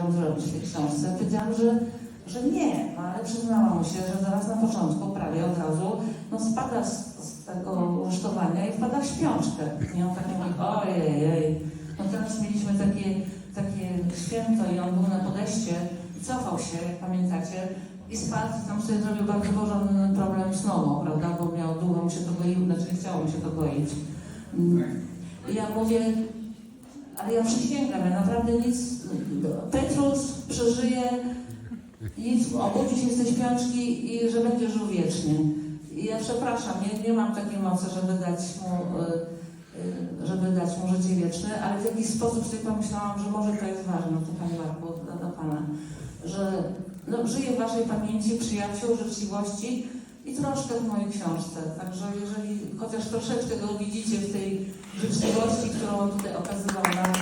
zamierzam zrobić w tej książce. Powiedziałam, że, że nie, no ale przyznała mu się, że zaraz na początku, prawie od razu, no spada z, z tego rusztowania i wpada w śpiączkę. I on tak mówi, ojej, ojej. No teraz mieliśmy takie, takie święto i on był na podejście i cofał się, jak pamiętacie, i spadł i tam sobie zrobił bardzo porządny problem z nogą, prawda, bo miał długo mu się to goiło, znaczy chciało mu się to goić. Mm. I ja mówię, ale ja przysięgam, ja naprawdę przeżyje, nic, obudzi się z tej śpiączki i że będzie żył wiecznie. I ja przepraszam, nie, nie mam takiej mocy, żeby dać mu, y, y, żeby dać mu życie wieczne, ale w jakiś sposób sobie pomyślałam, że może to jest ważne, to Panie Marku, do, do Pana, że no, żyje w Waszej pamięci przyjaciół, życzliwości i troszkę w mojej książce. Także jeżeli chociaż troszeczkę go widzicie w tej życzliwości, którą tutaj okazywał nam,